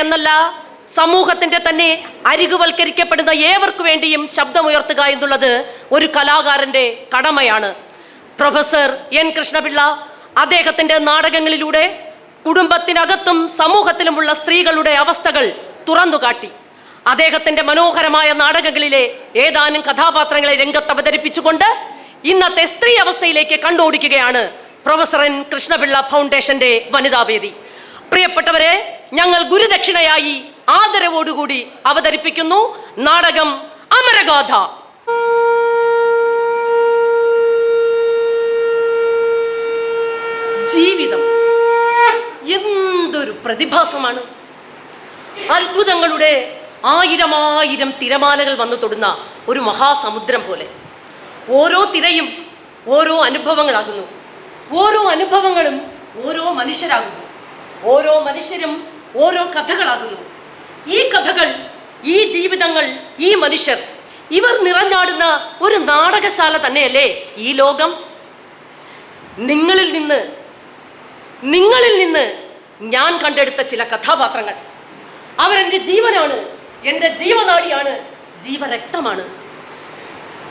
എന്നല്ല സമൂഹത്തിന്റെ തന്നെ അരികുവൽക്കരിക്കപ്പെടുന്ന ഏവർക്കു വേണ്ടിയും ശബ്ദമുയർത്തുക എന്നുള്ളത് ഒരു കലാകാരന്റെ കടമയാണ്. പ്രൊഫസർ എൻ കൃഷ്ണപിള്ള അദ്ദേഹത്തിന്റെ നാടകങ്ങളിലൂടെ കുടുംബത്തിനകത്തും സമൂഹത്തിലുമുള്ള സ്ത്രീകളുടെ അവസ്ഥകൾ തുറന്നുകാട്ടി. അദ്ദേഹത്തിന്റെ മനോഹരമായ നാടകങ്ങളിലെ ഏതാനും കഥാപാത്രങ്ങളെ രംഗത്ത് അവതരിപ്പിച്ചുകൊണ്ട് ഇന്നത്തെ സ്ത്രീ അവസ്ഥയിലേക്ക് കണ്ടോടിക്കുകയാണ് പ്രൊഫസർ എൻ കൃഷ്ണപിള്ള ഫൗണ്ടേഷന്റെ വനിതാവേദി. പ്രിയപ്പെട്ടവരെ ഞങ്ങൾ ഗുരുദക്ഷിണയായി ആദരവോടുകൂടി അവതരിപ്പിക്കുന്നു. നാടകം അമരഗാഥ. ജീവിതം എന്തൊരു പ്രതിഭാസമാണ്. അത്ഭുതങ്ങളുടെ ആയിരമായിരം തിരമാലകൾ വന്നു തൊടുന്ന ഒരു മഹാസമുദ്രം പോലെ. ഓരോ തിരയും ഓരോ അനുഭവങ്ങളാകുന്നു. ഓരോ അനുഭവങ്ങളും ഓരോ മനുഷ്യരാകുന്നു. ഓരോ മനുഷ്യരും ഓരോ കഥകളാകുന്നു. ഈ കഥകൾ ഈ ജീവിതങ്ങൾ ഈ മനുഷ്യർ ഇവർ നിറഞ്ഞാടുന്ന ഒരു നാടകശാല തന്നെയല്ലേ ഈ ലോകം? നിങ്ങളിൽ നിന്ന് നിങ്ങളിൽ നിന്ന് ഞാൻ കണ്ടെടുത്ത ചില കഥാപാത്രങ്ങൾ. അവരെന്റെ ജീവനാണ് എന്റെ ജീവനാടിയാണ് ജീവരക്തമാണ്.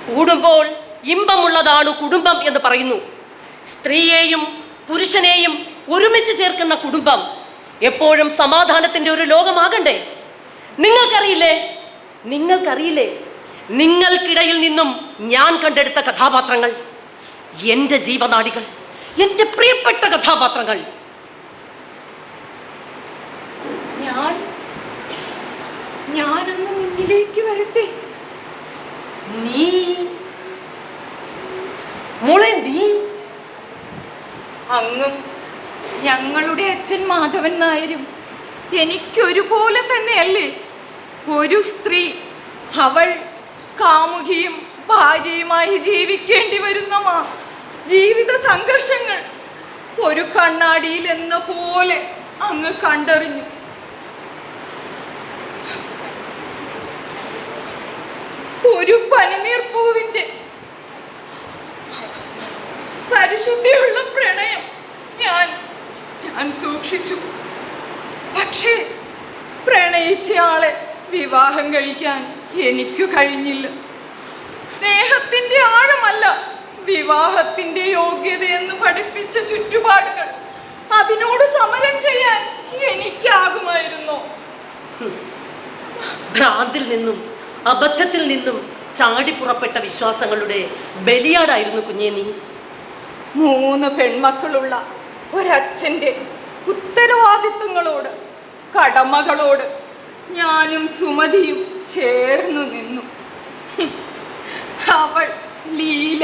കൂടുമ്പോൾ ഇമ്പമുള്ളതാണ് കുടുംബം എന്ന് പറയുന്നു. സ്ത്രീയെയും പുരുഷനെയും ഒരുമിച്ച് ചേർക്കുന്ന കുടുംബം എപ്പോഴും സമാധാനത്തിന്റെ ഒരു ലോകമാകണ്ടേ? നിങ്ങൾക്കറിയില്ലേ? നിങ്ങൾക്കറിയില്ലേ? നിങ്ങൾക്കിടയിൽ നിന്നും ഞാൻ കണ്ടെടുത്ത കഥാപാത്രങ്ങൾ എന്റെ ജീവനാടികൾ എന്റെ പ്രിയപ്പെട്ട കഥാപാത്രങ്ങൾ. ഞാൻ ഞാനൊന്ന് മുന്നിലേക്ക് വരട്ടെ? നീ നീ? അങ്ങും ഞങ്ങളുടെ അച്ഛൻ മാധവൻ നായരും എനിക്കൊരുപോലെ തന്നെയല്ലേ? ഒരു സ്ത്രീ അവൾ കാമുകിയും ഭാര്യയുമായി ജീവിക്കേണ്ടി വരുന്ന മാ ജീവിത സംഘർഷങ്ങൾ ഒരു കണ്ണാടിയിൽ എന്ന പോലെ അങ്ങ് കണ്ടറിഞ്ഞു. ഒരു പനിനീർ പൂവിന്റെ പരിശുദ്ധിയുള്ള പ്രണയം ഞാൻ ഞാൻ സൂക്ഷിച്ചു. പക്ഷേ പ്രണയിച്ചയാളെ വിവാഹം കഴിക്കാൻ എനിക്കു കഴിഞ്ഞില്ല. സ്നേഹത്തിന്റെ ആഴമല്ല വിവാഹത്തിന്റെ യോഗ്യതയെന്ന് പഠിപ്പിച്ച ചുറ്റുപാടുകൾ. അതിനോട് സമരം ചെയ്യാൻ എനിക്കാകുമായിരുന്നു. ഭ്രാന്തിൽ നിന്നും അബദ്ധത്തിൽ നിന്നും ചാടിപ്പുറപ്പെട്ട വിശ്വാസങ്ങളുടെ ബലിയാടായിരുന്നു കുഞ്ഞേ നീ. മൂന്ന് പെൺമക്കളുള്ള ഒരച്ഛന്റെ ഉത്തരവാദിത്വങ്ങളോട് കടമകളോട് ഞാനും സുമതിയും ചേർന്നു നിന്നു. അവൾ ലീല.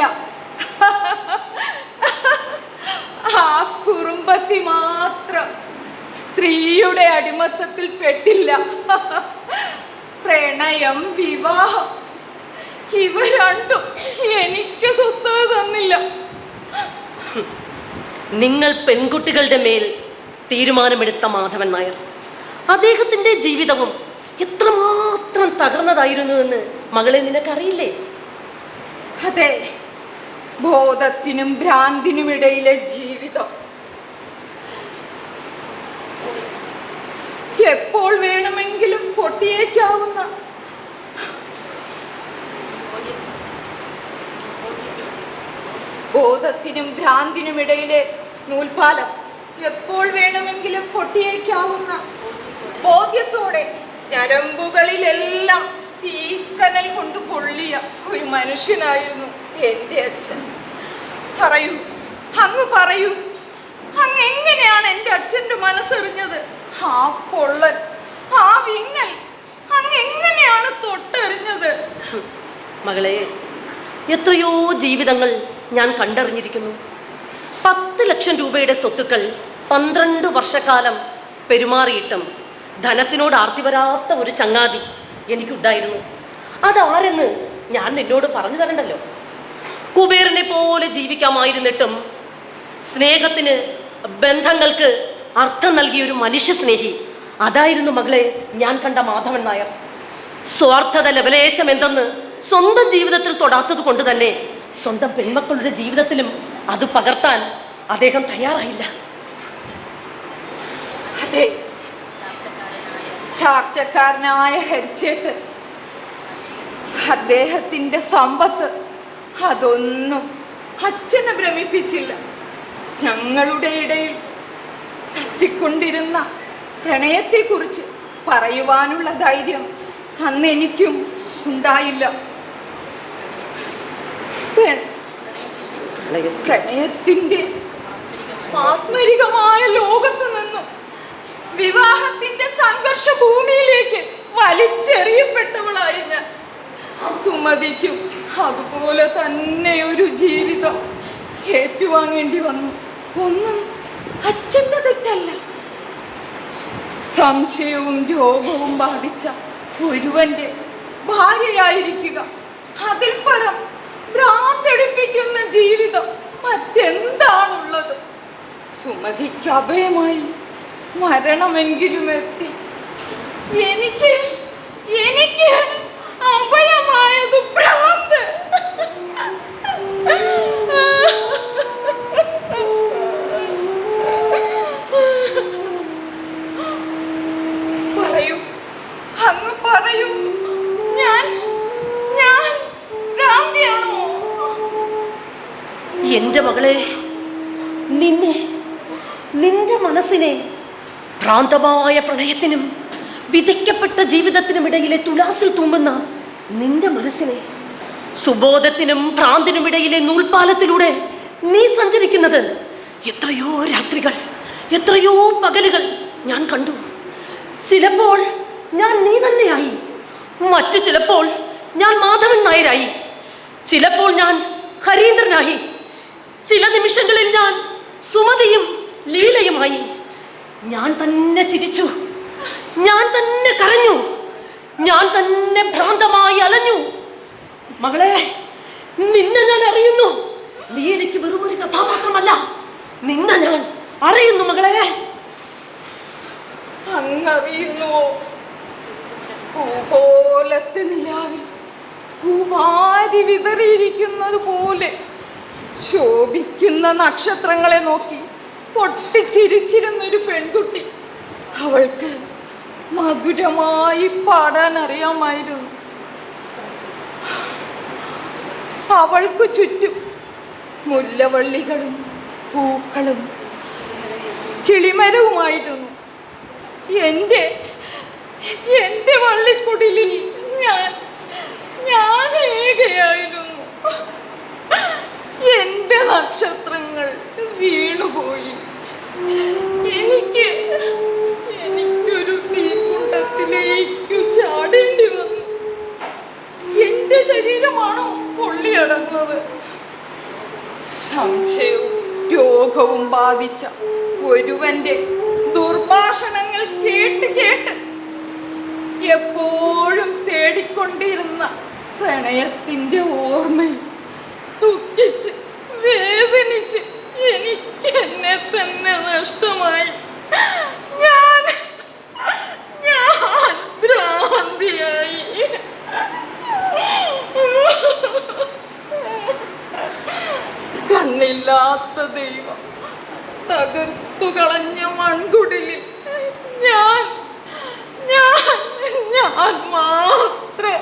ആ കുറുമ്പത്തി മാത്രം സ്ത്രീയുടെ അടിമത്തത്തിൽ പെട്ടില്ല. പ്രണയം വിവാഹം ഇവ രണ്ടും എനിക്ക് സ്വസ്ഥത തന്നില്ല. നിങ്ങൾ പെൺകുട്ടികളുടെ മേൽ തീരുമാനമെടുത്ത മാധവൻ നായർ. അദ്ദേഹത്തിന്റെ ജീവിതവും എത്രമാത്രം തകർന്നതായിരുന്നു എന്ന് മകളെ നിനക്കറിയില്ലേ? അതെ ബോധത്തിനും ഭ്രാന്തിനും ഇടയിലെ ജീവിതം. എപ്പോൾ വേണമെങ്കിലും പൊട്ടിയേക്കാവുന്ന ബോധത്തിനും ഭ്രാന്തിനും ഇടയിലെ നൂൽപാലം എപ്പോൾ വേണമെങ്കിലും പൊട്ടിയേക്കാവുന്ന ബോധ്യത്തോടെ ഞരമ്പുകളിലെല്ലാം തീക്കനൽ കൊണ്ട് പൊള്ളിയ ഒരു മനുഷ്യനായിരുന്നു എന്റെ അച്ഛൻ. പറയൂ അങ്ങ് പറയൂ അങ്ങ് എങ്ങനെയാണ് എന്റെ അച്ഛന്റെ മനസ്സെറിഞ്ഞത്? ആ പൊള്ളൻ ആ വിങ്ങൽ അങ്ങ് എങ്ങനെയാണ് തൊട്ടെറിഞ്ഞത്? മകളെ എത്രയോ ജീവിതങ്ങൾ ഞാൻ കണ്ടറിഞ്ഞിരിക്കുന്നു. പത്ത് ലക്ഷം രൂപയുടെ സ്വത്തുക്കൾ പന്ത്രണ്ട് വർഷക്കാലം പെരുമാറിയിട്ടും ധനത്തിനോട് ആർത്തി വരാത്ത ഒരു ചങ്ങാതി എനിക്കുണ്ടായിരുന്നു. അതാരെന്ന് ഞാൻ നിന്നോട് പറഞ്ഞു തരണ്ടല്ലോ. കുബേറിനെ പോലെ ജീവിക്കാമായിരുന്നിട്ടും സ്നേഹത്തിന് ബന്ധങ്ങൾക്ക് അർത്ഥം നൽകിയ ഒരു മനുഷ്യ സ്നേഹി അതായിരുന്നു മകളെ ഞാൻ കണ്ട മാധവൻ നായർ. സ്വാർത്ഥത ലവലേശം എന്തെന്ന് സ്വന്തം ജീവിതത്തിൽ തൊടാത്തത് കൊണ്ട് തന്നെ സ്വന്തം പെൺമക്കളുടെ ജീവിതത്തിലും അത് പകർത്താൻ അദ്ദേഹം തയ്യാറായില്ല. അതെ. ചാർച്ചക്കാരനായ ഹരിച്ചേട്ട് അദ്ദേഹത്തിന്റെ സമ്പത്ത് അതൊന്നും അച്ഛനെ ഭ്രമിപ്പിച്ചില്ല. ഞങ്ങളുടെ ഇടയിൽ കത്തിക്കൊണ്ടിരുന്ന പ്രണയത്തെക്കുറിച്ച് പറയുവാനുള്ള ധൈര്യം അന്ന് എനിക്കും ഉണ്ടായില്ല. പ്രണയത്തിന്റെ മാസ്മരികമായ ലോകത്ത് നിന്നും വിവാഹത്തിന്റെ സംഘർഷ ഭൂമിയിലേക്ക് വലിച്ചെറിയപ്പെട്ടവളായി ഞാൻ സുമതിക്കും അതുപോലെ തന്നെ ഒരു ജീവിതം ഏറ്റുവാങ്ങേണ്ടി വന്നു. ഒന്നും അച്ഛന്റെ തെറ്റല്ല. സംശയവും രോഗവും ബാധിച്ച ഒരുവന്റെ ഭാര്യയായിരിക്കുക. അതിൽ പരം ഭ്രാന്തടിപ്പിക്കുന്ന ജീവിതം മറ്റെന്താണുള്ളത്? സുമതിക്ക് അഭയമായി മരണമെങ്കിലും എത്തി. എനിക്ക് എനിക്ക് അഭയമായത് ഭ്രാന്ത്. എന്റെ മകളെ. നിന്നെ നിന്റെ മനസ്സിനെ ഭ്രാന്തമായ പ്രണയത്തിനും വിധിക്കപ്പെട്ട ജീവിതത്തിനും ഇടയിലെ തുലാസിൽ തൂമ്പുന്ന നിന്റെ മനസ്സിനെ സുബോധത്തിനും ഭ്രാന്തിനും ഇടയിലെ നൂൽപ്പാലത്തിലൂടെ നീ സഞ്ചരിക്കുന്നത് എത്രയോ രാത്രികൾ എത്രയോ പകലുകൾ ഞാൻ കണ്ടു. ചിലപ്പോൾ ഞാൻ നീ തന്നെയായി. മറ്റു ചിലപ്പോൾ ഞാൻ മാധവൻ നായരായി. ചിലപ്പോൾ ഞാൻ ഹരീന്ദ്രനായി. ചില നിമിഷങ്ങളിൽ ഞാൻ സുമതിയും ലീലയുമായി ഞാൻ തന്നെ ചിരിച്ചു. ഞാൻ തന്നെ കരഞ്ഞു. ഞാൻ തന്നെ ഭ്രാന്തമായി അലഞ്ഞു. മകളെ നിന്നെ ഞാൻ അറിയുന്നു. നീ എനിക്ക് വെറും ഒരു കഥാപാത്രമല്ല. നിന്നെ ഞാൻ അറിയുന്നു മകളെ. അങ്ങറിയുന്നു. പൂപോലത്തെ നിലാവിൽ പൂവാരി വിതറിയിരിക്കുന്നത് പോലെ ശോഭിക്കുന്ന നക്ഷത്രങ്ങളെ നോക്കി പൊട്ടിച്ചിരിച്ചിരുന്നൊരു പെൺകുട്ടി. അവൾക്ക് മധുരമായി പാടാൻ അറിയാമായിരുന്നു അവൾക്ക് ചുറ്റും മുല്ലവള്ളികളും പൂക്കളും കിളിമരവുമായിരുന്നു. എന്റെ എന്റെ വള്ളിക്കുടിലിൽ ഞാൻ ഞാൻ ഏകയായിരുന്നു. എന്റെ നക്ഷത്രങ്ങൾ വീണുപോയി. എനിക്ക് എനിക്കൊരു തീക്കുണ്ടത്തിലേക്കു ചാടേണ്ടി വന്നു. എന്റെ ശരീരമാണോ പൊള്ളിയടങ്ങുന്നത് സംശയവും രോഗവും ബാധിച്ച ഒരുവന്റെ ദുർഭാഷണങ്ങൾ കേട്ട് കേട്ട് എപ്പോഴും തേടിക്കൊണ്ടിരുന്ന പ്രണയത്തിന്റെ ഓർമ്മയിൽ ദുഃഖിച്ച് വേദനിച്ച് എനിക്ക് എന്നെ തന്നെ നഷ്ടമായി. ഞാൻ ഞാൻ ഭ്രാന്തിയായി. കണ്ണില്ലാത്ത ദൈവം തകർത്തു കളഞ്ഞ മൺകുടിലിൽ ഞാൻ ഞാൻ ഞാൻ മാത്രം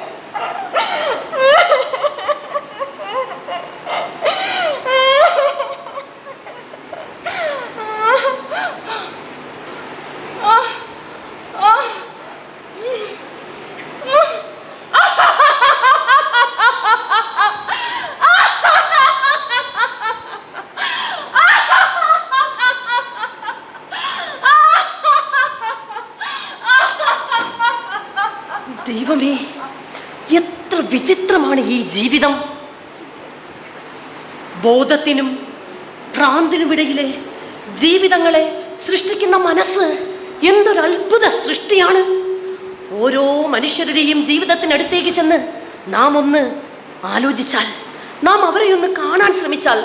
ആ ആ ദൈവമേ എത്ര വിചിത്രമാണ് ഈ ജീവിതം ബോധത്തിനും ഭ്രാന്തിനുമിടയിലെ ജീവിതങ്ങളെ സൃഷ്ടിക്കുന്ന മനസ്സ് എന്തൊരു അത്ഭുത സൃഷ്ടിയാണ്? ഓരോ മനുഷ്യരുടെയും ജീവിതത്തിനടുത്തേക്ക് ചെന്ന് നാം ഒന്ന് ആലോചിച്ചാൽ നാം അവരെ ഒന്ന് കാണാൻ ശ്രമിച്ചാൽ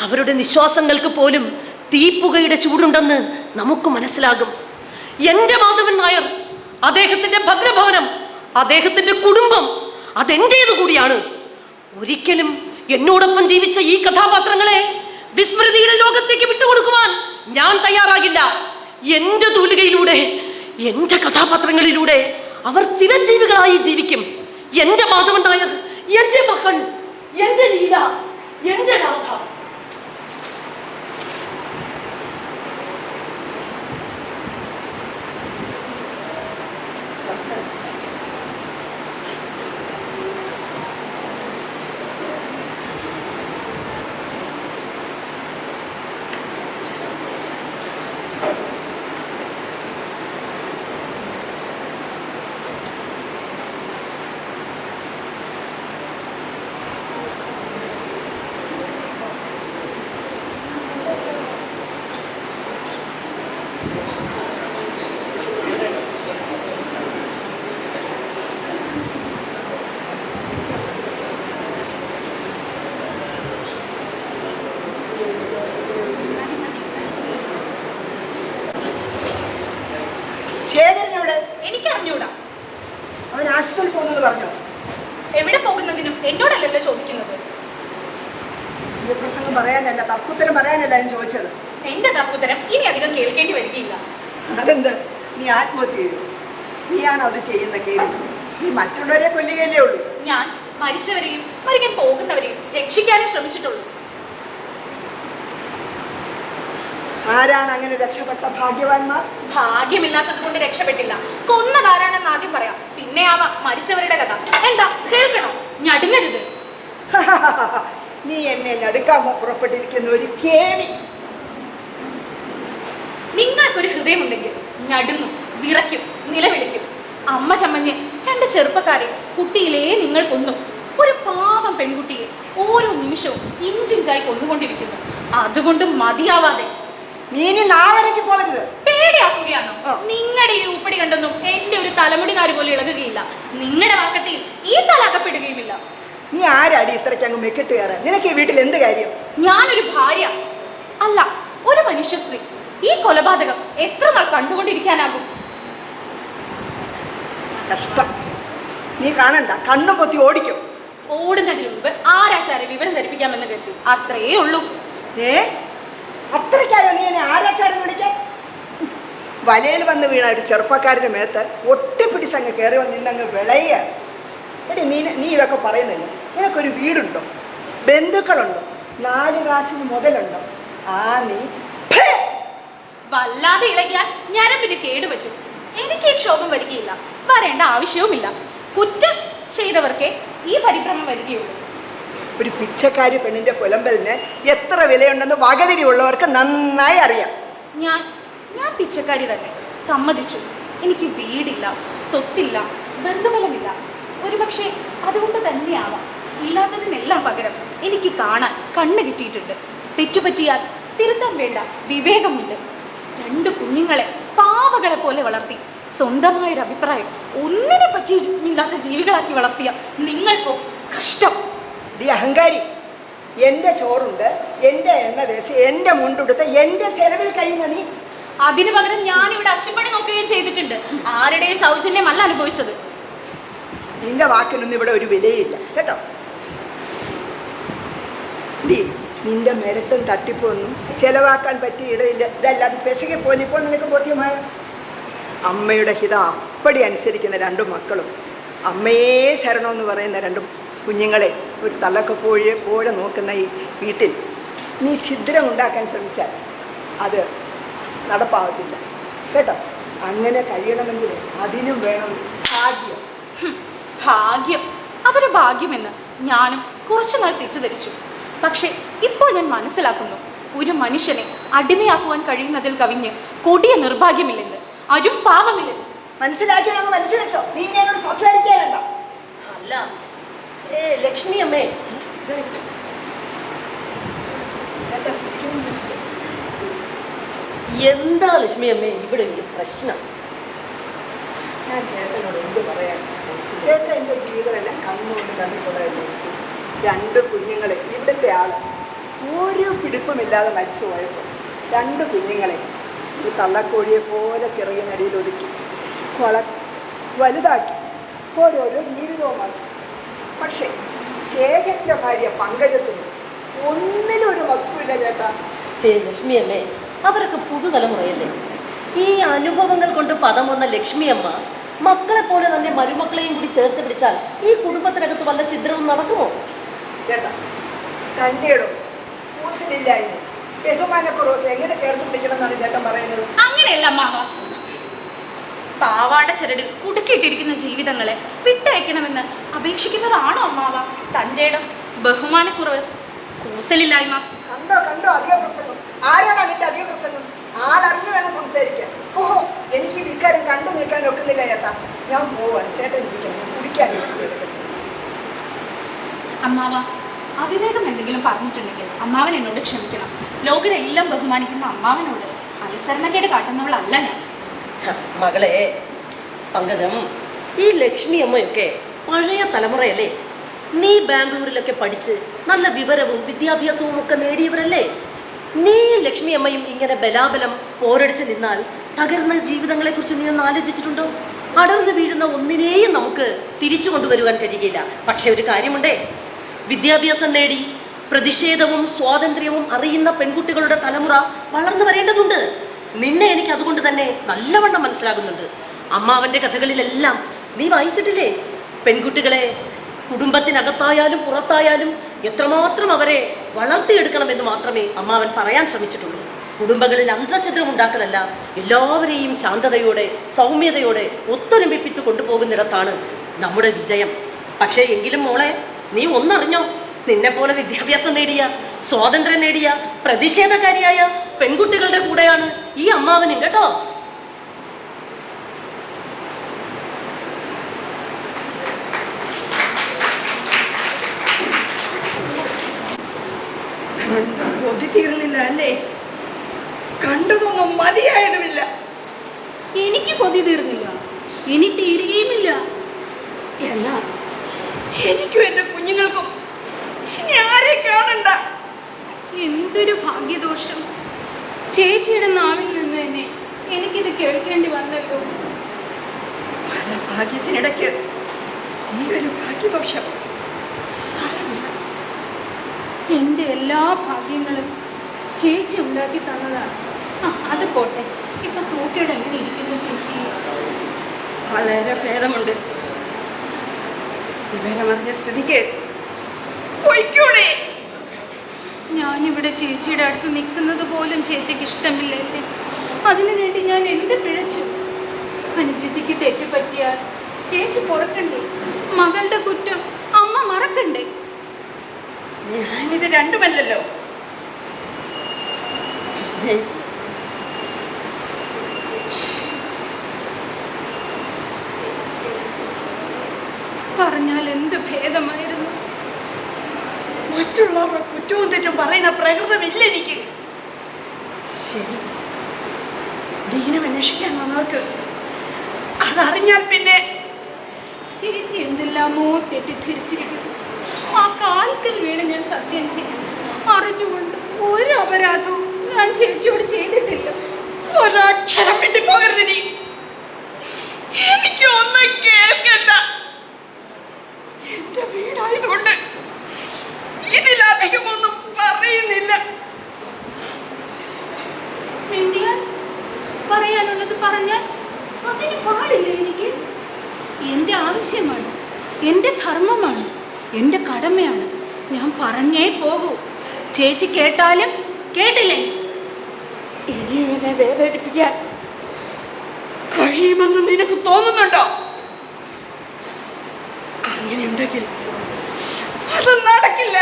അവരുടെ നിശ്വാസങ്ങൾക്ക് പോലും തീപ്പുകയുടെ ചൂടുണ്ടെന്ന് നമുക്ക് മനസ്സിലാകും. എന്റെ മാധവൻ നായർ അദ്ദേഹത്തിന്റെ ഭഗ്നഭവനം അദ്ദേഹത്തിന്റെ കുടുംബം അതെന്റേത് കൂടിയാണ് ഒരിക്കലും എന്നോടൊപ്പം ജീവിച്ച ഈ കഥാപാത്രങ്ങളെ വിസ്മൃതിയുടെ ലോകത്തേക്ക് വിട്ടുകൊടുക്കുവാൻ ഞാൻ തയ്യാറാകില്ല. എന്റെ തൂലികയിലൂടെ എന്റെ കഥാപാത്രങ്ങളിലൂടെ അവർ ചിരജീവികളായി ജീവിക്കും. എന്റെ മാധവൻ നായർ എന്റെ മക്കൾ എന്റെ ലീല എന്റെ രാധ. മറ്റുള്ളവരെ കൊല്ലുകയല്ലേ ഉള്ളൂ. ഞാൻ മരിച്ചവരെയും മരിക്കാൻ പോകുന്നവരെയും രക്ഷിക്കാനേ ശ്രമിച്ചിട്ടുള്ളൂ. ആരാണ് അങ്ങനെ രക്ഷപ്പെട്ട ഭാഗ്യവാന്മാർ? ഭാഗ്യമില്ലാത്തത് കൊണ്ട് രക്ഷപ്പെട്ടില്ല. കൊന്നതാരാണെന്ന് ആദ്യം പറയാം. പിന്നെ ആവാം മരിച്ചവരുടെ കഥ. എന്താ? കേൾക്കണോ? ഞടുങ്ങരുത്. നീ എന്നെ ഞടുക്കാമോ? പുറപ്പെട്ടിരിക്കുന്ന ഒരു കേണി. നിങ്ങൾക്കൊരു ഹൃദയമുണ്ടെങ്കിൽ ഞടുങ്ങും വിറയ്ക്കും നിലവിളിക്കും. അമ്മ ചമ്മഞ്ഞ് രണ്ട് ചെറുപ്പക്കാരെ കുട്ടിയിലേ നിങ്ങൾ കൊന്നു. ഒരു പാവം പെൺകുട്ടിയെ ഓരോ നിമിഷവും ഇഞ്ചിഞ്ചായി കൊന്നുകൊണ്ടിരിക്കുന്നു. അതുകൊണ്ട് മതിയാവാതെ. നീ ഇനി നാവരയ്ക്ക് പോകരുത്. പേടിയാക്കുകയാണോ. നിങ്ങളുടെ ഈ ഉപ്പടി കണ്ടൊന്നും എന്റെ ഒരു തലമുടിനാര് പോലും ഇളകുകയില്ല. നിങ്ങളുടെ വാക്കത്തിൽ ഈ തലാക്കപ്പെടുകയുമില്ല നീ ആരാടി ഇത്രയ്ക്ക് അങ്ങ് മെക്കിട്ട് കയറാൻ? നിനക്ക് ഈ വീട്ടിൽ എന്ത് കാര്യം? ഞാനൊരു ഭാര്യ. അല്ല ഒരു മനുഷ്യശ്രീ ഈ കൊലപാതകം എത്ര നാൾ കണ്ടുകൊണ്ടിരിക്കാനാകും? കഷ്ടം. നീ കാണണ്ട കണ്ണു പൊത്തി ഓടിക്കും. ഓടുന്നതിന് മുമ്പ് ആരാശാരെ വിവരം ധരിപ്പിക്കാമെന്ന് കരുതി. അത്രയേ ഉള്ളൂ. ഏ? അത്രയ്ക്കായോ നീ എന്നെ ആരാശാരം വിളിക്കാൻ? വലയിൽ വന്ന് വീണ ഒരു ചെറുപ്പക്കാരന്റെ മേത്ത് ഒട്ടിപ്പിടിച്ച് അങ്ങ് കയറി വന്ന് നിന്നങ്ങ് വിളയുക. എടി നീ നീ ഇതൊക്കെ പറയുന്നില്ല. നിനക്കൊരു വീടുണ്ടോ? ബന്ധുക്കളുണ്ടോ? നാല് കാശിന് മുതലുണ്ടോ? ആ നീ! വല്ലാതെ ഇളകിയാൽ ഞരമ്പിന് കേടുപറ്റും. എനിക്ക് ഈ ക്ഷോഭം വരികയില്ല. വരേണ്ട ആവശ്യവുമില്ല. കുറ്റം ചെയ്തവർക്കേ ഈ പരിഭ്രമം വരികയുള്ളൂ. ഒരു പിച്ചക്കാരി പെണ്ണിന്റെ പുലമ്പലിന് എത്ര വിലയുണ്ടെന്ന് വകതിരി ഉള്ളവർക്ക് നന്നായി അറിയാം. ഞാൻ ഞാൻ പിച്ചക്കാരി തന്നെ. സമ്മതിച്ചു. എനിക്ക് വീടില്ല സ്വത്തില്ല ബന്ധുബലമില്ല. ഒരുപക്ഷെ അതുകൊണ്ട് തന്നെയാവാം. ഇല്ലാത്തതിനെല്ലാം പകരം എനിക്ക് കാണാൻ കണ്ണ് കിട്ടിയിട്ടുണ്ട്. തെറ്റുപറ്റിയാൽ തിരുത്താൻ വേണ്ട വിവേകമുണ്ട്. രണ്ട് കുഞ്ഞുങ്ങളെ പാവകളെ പോലെ വളർത്തി. സ്വന്തമായൊരു അഭിപ്രായം ഒന്നിനെ പറ്റിയില്ലാത്ത ജീവികളാക്കി വളർത്തിയ നിങ്ങൾക്കോ കഷ്ടം. ഈ അഹങ്കാരി എന്റെ ചോറുണ്ട് എന്റെ എണ്ണ തേച്ച് എന്റെ മുണ്ടുടുത്ത് എന്റെ ചെലവിൽ കഴിയുന്ന നീ. അതിനു പകരം ഞാൻ ഇവിടെ അച്ചിപ്പണി നോക്കുകയും ചെയ്തിട്ടുണ്ട്. ആരുടെയും സൗജന്യമല്ല അനുഭവിച്ചത്. നിന്റെ വാക്കിനൊന്നും ഇവിടെ ഒരു വിലയില്ല കേട്ടോ? നിന്റെ മെരട്ടും തട്ടിപ്പൊന്നും ചെലവാക്കാൻ പറ്റിയ ഇടയില്ല ഇതല്ലാതെ പെസകെ പോലെ ഇപ്പോൾ നിനക്ക് ബോധ്യമായ. അമ്മയുടെ ഹിത അപ്പടി അനുസരിക്കുന്ന രണ്ട് മക്കളും. അമ്മയെ ശരണമെന്ന് പറയുന്ന രണ്ട് കുഞ്ഞുങ്ങളെ ഒരു തള്ളക്കപ്പോഴെ പോഴെ നോക്കുന്ന ഈ വീട്ടിൽ നീ ഛിദ്രം ഉണ്ടാക്കാൻ ശ്രമിച്ചാൽ അത് നടപ്പാവത്തില്ല. കേട്ടോ? അങ്ങനെ കഴിയണമെങ്കിൽ അതിനും വേണം ഭാഗ്യം. ഭാഗ്യം. അതൊരു ഭാഗ്യമെന്ന് ഞാനും കുറച്ചു നാൾ തെറ്റിദ്ധരിച്ചു. പക്ഷേ ഇപ്പോൾ ഞാൻ മനസ്സിലാക്കുന്നു. ഒരു മനുഷ്യനെ അടിമയാക്കുവാൻ കഴിയുന്നതിൽ കവിഞ്ഞ് കൊടിയ നിർഭാഗ്യമില്ലെന്ന് അരും പാപമില്ലെന്ന്. മനസ്സിലാച്ചോ? നീ എന്നോട് സംസാരിക്കാൻ വേണ്ട. അല്ല. ഏ ലക്ഷ്മി അമ്മേ. എന്താ ലക്ഷ്മി അമ്മേ ഇവിടെ ഒരു പ്രശ്നം? ഞാൻ ചേട്ടനോട് എന്ത് പറയാൻ ചേട്ടൻ എന്റെ ജീവിതമെല്ലാം കണ്ണുകൊണ്ട് കണ്ടിട്ടുള്ളതല്ലേ? രണ്ട് കുഞ്ഞുങ്ങളെ ഇവിടുത്തെ ആൾ ഒരു പിടിപ്പുമില്ലാതെ മരിച്ചു പോയപ്പോൾ രണ്ട് കുഞ്ഞുങ്ങളെ ഒരു തള്ളക്കോഴിയെ പോലെ ചെറിയ നടിയിൽ ഒതുക്കി വള വലുതാക്കി ഓരോരോ ജീവിതവുമാക്കി. പക്ഷേ ശേഖരന്റെ ഭാര്യ പങ്കജത്തിന് ഒന്നിലും ഒരു വകുപ്പില്ല ചേട്ടാ. ഹേ ലക്ഷ്മി അമ്മേ അവരൊക്കെ പുതുതലമുറയല്ലേ? ഈ അനുഭവങ്ങൾ കൊണ്ട് പദം വന്ന ലക്ഷ്മി ലക്ഷ്മിയമ്മ മക്കളെ പോലെ തന്നെ മരുമക്കളെയും കൂടി ചേർത്ത് പിടിച്ചാൽ ഈ കുടുംബത്തിനകത്ത് വല്ല ചിത്രവും നടക്കുമോ? ചേട്ടാ തന്റെയിടും കൂസലില്ലായ്മ ബഹുമാനക്കുറവൊക്കെ എങ്ങനെ ചേർത്ത് പിടിക്കണം എന്നാണ് ചേട്ടൻ പറയുന്നത്? അങ്ങനെയല്ല പാവാട ചരടിൽ കുടുക്കിയിട്ടിരിക്കുന്ന ജീവിതങ്ങളെ വിട്ടയക്കണമെന്ന് അപേക്ഷിക്കുന്നതാണോ അമ്മാവ? തന്റെ ഇടം ബഹുമാനക്കുറവ് കൂസലില്ലായ്മ. കണ്ടോ കണ്ടോ അധിക പ്രസംഗം? ആരാണ് അതിന്റെ അധിക പ്രസംഗം? ആളറിഞ്ഞു വേണം സംസാരിക്കാൻ. ഓഹോ എനിക്ക് ഈ ഇക്കാര്യം കണ്ടു നിൽക്കാൻ ഒക്കുന്നില്ല ചേട്ടാ. ഞാൻ പോവാണ്. ചേട്ടൻ ഇരിക്കണം. കുടിക്കാൻ അമ്മാവ. അവിവേകം എന്തെങ്കിലും പറഞ്ഞിട്ടുണ്ടെങ്കിൽ അമ്മാവൻ എന്നോട് ക്ഷമിക്കണം. ലോകരെല്ലാം ബഹുമാനിക്കുന്ന അമ്മാവനോട് അനുസരണക്കേട് കാട്ടുന്നവളല്ല ഞാൻ. മകളെ പങ്കജം ഈ ലക്ഷ്മി അമ്മയൊക്കെ പഴയ തലമുറയല്ലേ? നീ ബാംഗ്ലൂരിലൊക്കെ പഠിച്ച് നല്ല വിവരവും വിദ്യാഭ്യാസവും ഒക്കെ നേടിയവരല്ലേ? നീ ലക്ഷ്മി അമ്മയും ഇങ്ങനെ ബലാബലം പോരടിച്ച് നിന്നാൽ തകർന്ന ജീവിതങ്ങളെ കുറിച്ച് നീ ഒന്ന് ആലോചിച്ചിട്ടുണ്ടോ? അടർന്നു വീഴുന്ന ഒന്നിനെയും നമുക്ക് തിരിച്ചു കൊണ്ടുവരുവാൻ കഴിയുകയില്ല. പക്ഷെ ഒരു കാര്യമുണ്ടേ വിദ്യാഭ്യാസം നേടി പ്രതിഷേധവും സ്വാതന്ത്ര്യവും അറിയുന്ന പെൺകുട്ടികളുടെ തലമുറ വളർന്നു വരേണ്ടതുണ്ട്. നിന്നെ എനിക്ക് അതുകൊണ്ട് തന്നെ നല്ലവണ്ണം മനസ്സിലാകുന്നുണ്ട്. അമ്മാവന്റെ കഥകളിലെല്ലാം നീ വായിച്ചിട്ടില്ലേ? പെൺകുട്ടികളെ കുടുംബത്തിനകത്തായാലും പുറത്തായാലും എത്രമാത്രം അവരെ വളർത്തിയെടുക്കണമെന്ന് മാത്രമേ അമ്മാവൻ പറയാൻ ശ്രമിച്ചിട്ടുള്ളൂ. കുടുംബങ്ങളിൽ അന്തഛിദ്രം ഉണ്ടാക്കലല്ല എല്ലാവരെയും ശാന്തതയോടെ സൗമ്യതയോടെ ഒത്തൊരുമിപ്പിച്ച് കൊണ്ടുപോകുന്നിടത്താണ് നമ്മുടെ വിജയം. പക്ഷേ എങ്കിലും മോളെ നീ ഒന്നറിഞ്ഞോ? നിന്നെ പോലെ വിദ്യാഭ്യാസം നേടിയ സ്വാതന്ത്ര്യം നേടിയ പ്രതിഷേധക്കാരിയായ പെൺകുട്ടികളുടെ കൂടെയാണ് ഈ അമ്മാവനും കേട്ടോ. കൊതി തീർന്നില്ല അല്ലേ? കണ്ടതൊന്നും മതിയായതുമില്ല. എനിക്ക് കൊതി തീർന്നില്ല. ഇനി തീരുകയുമില്ല. എന്നാ എനിക്കും എന്റെ കുഞ്ഞുങ്ങൾക്കും ഇനി ആരെയും കാണണ്ട. എന്തൊരു ഭാഗ്യദോഷം. ചേച്ചിയുടെ നാവിൽ നിന്ന് തന്നെ എനിക്കിത് കേൾക്കേണ്ടി വന്നല്ലോ. പല ഭാഗ്യത്തിനിടയ്ക്ക് ഈ ഒരു ഭാഗ്യദോഷം. എന്റെ എല്ലാ ഭാഗ്യങ്ങളും ചേച്ചി ഉണ്ടാക്കി തന്നതാണ് ആ അത് പോട്ടെ. ഇപ്പൊ സൂക്കേട് എങ്ങനെ ഇരിക്കുന്നു ചേച്ചി? വളരെ ഭേദമുണ്ട്. വിവരമറിഞ്ഞ സ്ഥിതിക്ക് പൊയ്ക്കൂടെ. ഞാനിവിടെ ചേച്ചിയുടെ അടുത്ത് നിൽക്കുന്നത് പോലും ചേച്ചിക്ക് ഇഷ്ടമില്ലല്ലേ. അതിനു വേണ്ടി ഞാൻ എന്ത് പിഴച്ചു? അനുജിതിക്ക് തെറ്റുപറ്റിയാൽ ചേച്ചി പൊറക്കണ്ടേ? മകളുടെ കുറ്റം അമ്മ മറക്കണ്ടേ? ഞാനിത് രണ്ടുമല്ലല്ലോ. പറഞ്ഞാൽ എന്ത് ഭേദമായിരുന്നു? മറ്റുള്ളവരുടെ കുറ്റവും തെറ്റും പറയുന്ന പ്രകൃതമില്ല എനിക്ക്. ശരി. ദീനം അന്വേഷിക്കാൻ വന്നവർക്ക് അതറിഞ്ഞാൽ പിന്നെ ചേച്ചി എന്തെല്ലാമോ തെറ്റിദ്ധരിച്ചിരിക്കുന്നു. ആ കാൽക്കൽ വീണ് ഞാൻ സത്യം ചെയ്യും. അറിഞ്ഞുകൊണ്ട് ഒരു അപരാധവും ഞാൻ ചേച്ചിയോട് ചെയ്തിട്ടില്ല. ഒരക്ഷരം വേണ്ടി പോകരുത് നീ. എനിക്ക് ഒന്നും എന്റെ വീടായതുകൊണ്ട് ഇതിലധികമൊന്നും പറയുന്നില്ല. മിണ്ടിയാൽ പറയാനുള്ളത് പറഞ്ഞാൽ അതിന് പാടില്ല എനിക്ക്. എന്റെ ആവശ്യമാണ് എന്റെ ധർമ്മമാണ് എന്റെ കടമയാണ്. ഞാൻ പറഞ്ഞേ പോകൂ. ചേച്ചി കേട്ടാലും കേട്ടില്ലേ? ഇനി ഇവനെ വേദനിപ്പിക്കാൻ കഴിയുമെന്ന് നിനക്ക് തോന്നുന്നുണ്ടോ? അങ്ങനെയുണ്ടെങ്കിൽ അത് നടക്കില്ല.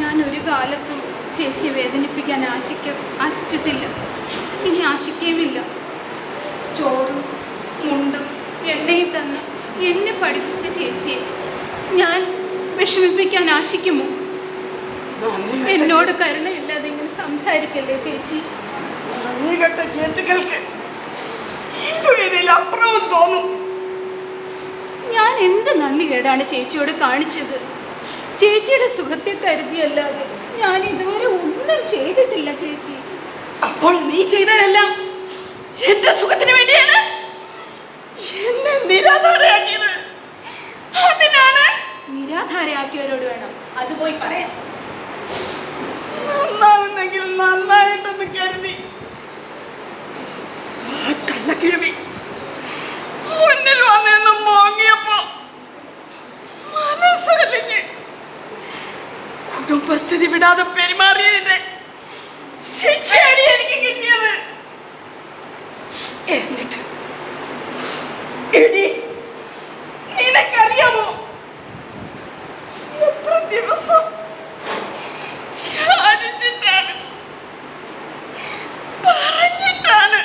ഞാൻ ഒരു കാലത്തും ചേച്ചിയെ വേദനിപ്പിക്കാൻ ആശിക്ക ആശിച്ചിട്ടില്ല. ഇനി ആശിക്കുകയുമില്ല ചോറും മുണ്ടും എണ്ണയും തന്ന് എന്നെ പഠിപ്പിച്ച ചേച്ചിയെ ഞാൻ വിഷമിപ്പിക്കാൻ ആശിക്കുമോ? എന്നോട് കരുണയില്ലാതെ ഇങ്ങനെ സംസാരിക്കല്ലേ ചേച്ചി? നന്ദി കെട്ട ഇതിലപ്പുറവും തോന്നും. ഞാൻ എന്ത് നന്ദി കേടാണ് ചേച്ചിയോട് കാണിച്ചത്? ചേച്ചിയുടെ സുഖത്തെ കരുതിയല്ലാതെ ഞാൻ ഇതുവരെ ഒന്നും ചെയ്തിട്ടില്ല ചേച്ചി. അപ്പോൾ നീ ചെയ്തതെല്ലാം എന്റെ സുഖത്തിന് വേണ്ടിയാണ്? എന്നെ നിരാധാരയാക്കിയത്. അതിനാണ് നിരാധാരയാക്കിയവരോട് വേണം. അത് പോയി പറയാം. വിടാതെ പെരുമാറിയതിന്റെ ശിക്ഷയാണ് എനിക്ക് കിട്ടിയത്. എന്നിട്ട് എടി നിനക്കറിയാമോ? എത്ര ദിവസം യാചിച്ചിട്ടാണ് പറഞ്ഞിട്ടാണ്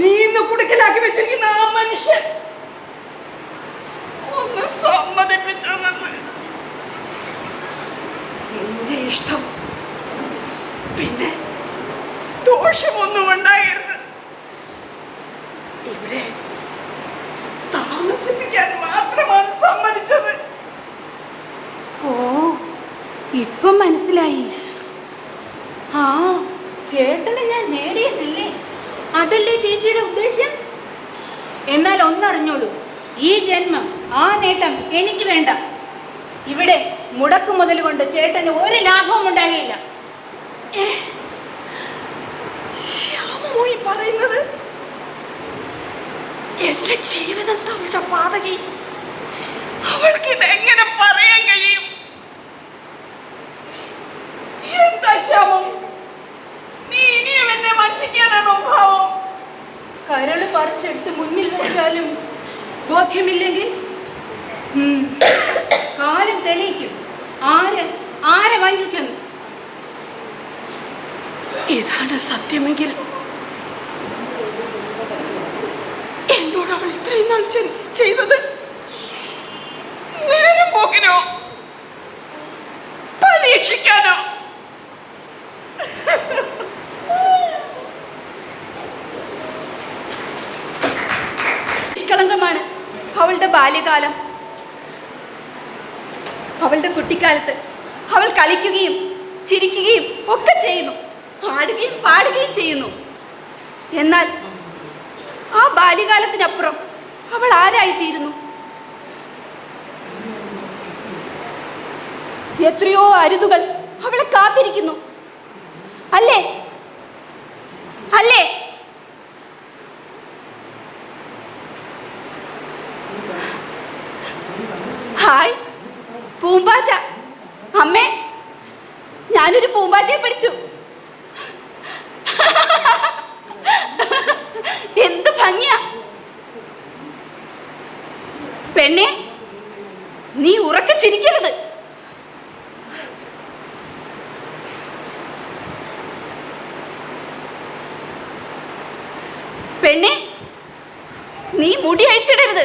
നീ ഇന്ന് കുടുക്കലാക്കി വെച്ചിരിക്കുന്ന ആ മനുഷ്യൻ ഒന്ന് സമ്മതിപ്പിച്ചതെന്ന്. നിന്റെ ഇഷ്ടം. പിന്നെ ദോഷമൊന്നും ഉണ്ടായിരുന്നു ഇവിടെ താമസിപ്പിക്കാൻ മാത്രമാണ് സമ്മതിച്ചത്. ഓ ഇപ്പം മനസ്സിലായി. ആ ചേട്ടനെ ഞാൻ നേടിയതല്ലേ അതല്ലേ ചേച്ചിയുടെ ഉദ്ദേശം? എന്നാൽ ഒന്നറിഞ്ഞോളൂ ഈ ജന്മം ആ നേട്ടം എനിക്ക് വേണ്ട. ഇവിടെ മുടക്കു മുതൽ കൊണ്ട് ചേട്ടന് ഒരു ലാഭവും ഉണ്ടാകില്ല ശ്യാമോ ഈ പറയുന്നത് എന്റെ ജീവിതം തമിച്ച പാതകി. അവൾക്ക് എങ്ങനെ പറയാൻ കഴിയും? എന്താ ശ്യാമം? നീ ഇനിയും എന്നെ വഞ്ചിക്കാനാണോ ഭാവം കരൾ പറിച്ചെടുത്ത് മുന്നിൽ വെച്ചാലും ബോധ്യമില്ലെങ്കിൽ? തെളിയിക്കും. ആര്? ആരെ വഞ്ചിച്ചെന്ന്? ഇതാണ് സത്യമെങ്കിൽ എന്നോട് അവൾ ഇത്രയും നാൾ ചെയ്തത് നേരെ പോകിനോ? പരീക്ഷിക്കാനോ? നിഷ്കളങ്കമാണ് അവളുടെ ബാല്യകാലം. അവളുടെ കുട്ടിക്കാലത്ത് അവൾ കളിക്കുകയും ചിരിക്കുകയും ഒക്കെ ചെയ്യുന്നു. പാടുകയും പാടുകയും ചെയ്യുന്നു. എന്നാൽ ആ ബാല്യകാലത്തിനപ്പുറം അവൾ ആരായിത്തീരുന്നു? എത്രയോ അരുതുകൾ അവളെ കാത്തിരിക്കുന്നു. അല്ലേ? അല്ലേ? ഹായ്. പൂമ്പാറ്റ. അമ്മേ ഞാനൊരു പൂമ്പാറ്റയെ പിടിച്ചു. എന്ത് ഭംഗിയാ. പെണ്ണെ നീ ഉറക്ക ചിരിക്കരുത്. പെണ്ണെ നീ മുടി അഴിച്ചിടരുത്.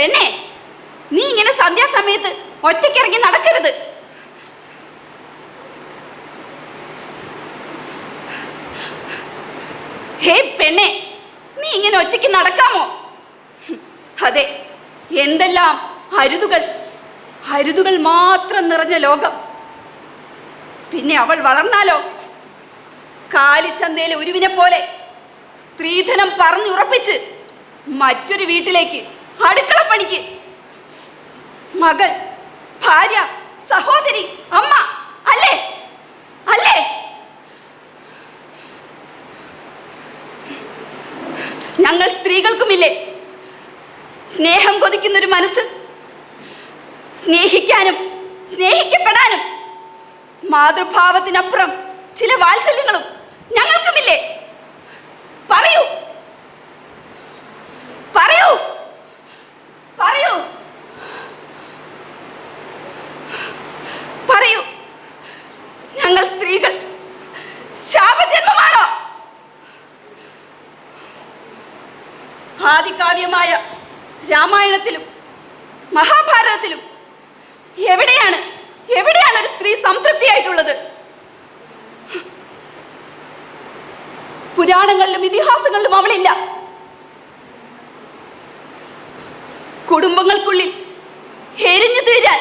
പെണ്ണെ നീ ഇങ്ങനെ സന്ധ്യാസമയത്ത് ഒറ്റയ്ക്കിറങ്ങി നടക്കരുത്. ഹേ പെണ്ണെ നീ ഇങ്ങനെ ഒറ്റയ്ക്ക് നടക്കാമോ? അതെ എന്തെല്ലാം അരുതുകൾ അരുതുകൾ മാത്രം നിറഞ്ഞ ലോകം. പിന്നെ അവൾ വളർന്നാലോ? കാലിച്ചന്തയിലെ ഉരുവിനെ പോലെ സ്ത്രീധനം പറഞ്ഞുറപ്പിച്ച് മറ്റൊരു വീട്ടിലേക്ക് അടുക്കള പണിക്ക്. മകൾ ഭാര്യ സഹോദരി അമ്മ അല്ലേ? അല്ലേ? ഞങ്ങൾ സ്ത്രീകൾക്കുമില്ലേ? സ്നേഹം കൊതിക്കുന്നൊരു മനസ്സ്? സ്നേഹിക്കാനും സ്നേഹിക്കപ്പെടാനും? മാതൃഭാവത്തിനപ്പുറം ചില വാത്സല്യങ്ങളും ഞങ്ങൾക്കുമില്ലേ? പറയൂ പറയൂ പറയൂ ഞങ്ങൾ സ്ത്രീകൾ ശാപജന്മമാണോ ആദികാവ്യമായ രാമായണത്തിലും മഹാഭാരതത്തിലും എവിടെയാണ് എവിടെയാണ് ഒരു സ്ത്രീ സംതൃപ്തിയായിട്ടുള്ളത്? പുരാണങ്ങളിലും ഇതിഹാസങ്ങളിലും അവളില്ല. കുടുംബങ്ങൾക്കുള്ളിൽ എരിഞ്ഞു തീരാൻ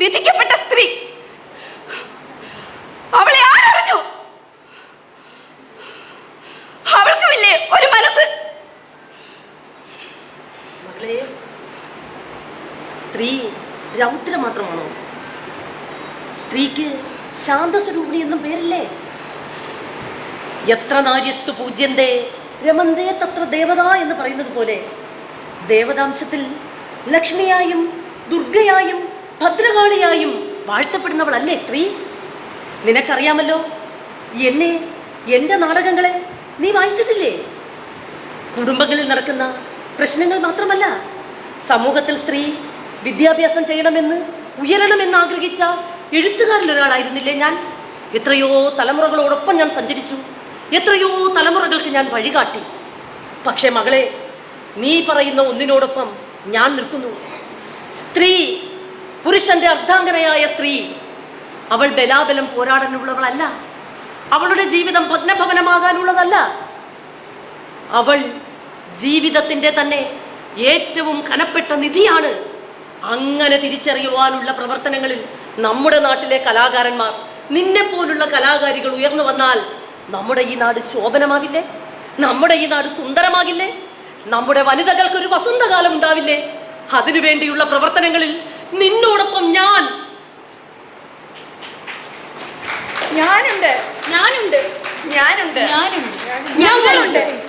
വിധിക്കപ്പെട്ട സ്ത്രീ അവളെ ആരറിഞ്ഞു അവൾക്കുമില്ലേ ഒരു മനസ്സ് മകളെ മാത്രമാണോ? സ്ത്രീക്ക് ശാന്തസ്വരൂപിണി എന്നും പേരില്ലേ? എത്ര നാര്യസ്തു പൂജ്യന്തേ രമന്തേ തത്ര ദേവത എന്ന് പറയുന്നത് പോലെ ദേവതാംശത്തിൽ ലക്ഷ്മിയായും ദുർഗയായും ഭദ്രകാളിയായും വാഴ്ത്തപ്പെടുന്നവളല്ലേ സ്ത്രീ? നിനക്കറിയാമല്ലോ എന്നെ എന്റെ നാടകങ്ങളെ നീ വായിച്ചിട്ടില്ലേ? കുടുംബങ്ങളിൽ നടക്കുന്ന പ്രശ്നങ്ങൾ മാത്രമല്ല സമൂഹത്തിൽ സ്ത്രീ വിദ്യാഭ്യാസം ചെയ്യണമെന്ന് ഉയരണമെന്ന് ആഗ്രഹിച്ച എഴുത്തുകാരിൽ ഒരാളായിരുന്നില്ലേ ഞാൻ? എത്രയോ തലമുറകളോടൊപ്പം ഞാൻ സഞ്ചരിച്ചു. എത്രയോ തലമുറകൾക്ക് ഞാൻ വഴികാട്ടി. പക്ഷേ മകളെ നീ പറയുന്ന ഒന്നിനോടൊപ്പം ഞാൻ നിൽക്കുന്നു. സ്ത്രീ പുരുഷന്റെ അർദ്ധാംഗനയായ സ്ത്രീ അവൾ ബലാബലം പോരാടാനുള്ളവളല്ല. അവളുടെ ജീവിതം ഭഗ്നഭവനമാകാനുള്ളതല്ല അവൾ ജീവിതത്തിന്റെ തന്നെ ഏറ്റവും കനപ്പെട്ട നിധിയാണ്. അങ്ങനെ തിരിച്ചറിയുവാനുള്ള പ്രവർത്തനങ്ങളിൽ നമ്മുടെ നാട്ടിലെ കലാകാരന്മാർ നിന്നെ പോലുള്ള കലാകാരികൾ ഉയർന്നു വന്നാൽ നമ്മുടെ ഈ നാട് ശോഭനമാകില്ലേ നമ്മുടെ ഈ നാട് സുന്ദരമാകില്ലേ? നമ്മുടെ വനിതകൾക്ക് ഒരു വസന്തകാലം ഉണ്ടാവില്ലേ? അതിനുവേണ്ടിയുള്ള പ്രവർത്തനങ്ങളിൽ നിന്നോടൊപ്പം ഞാൻ. ഞാനുണ്ട്. ഞാനുണ്ട്. ഞാനുണ്ട്. ഞാനുണ്ട്. ഞങ്ങളുണ്ട്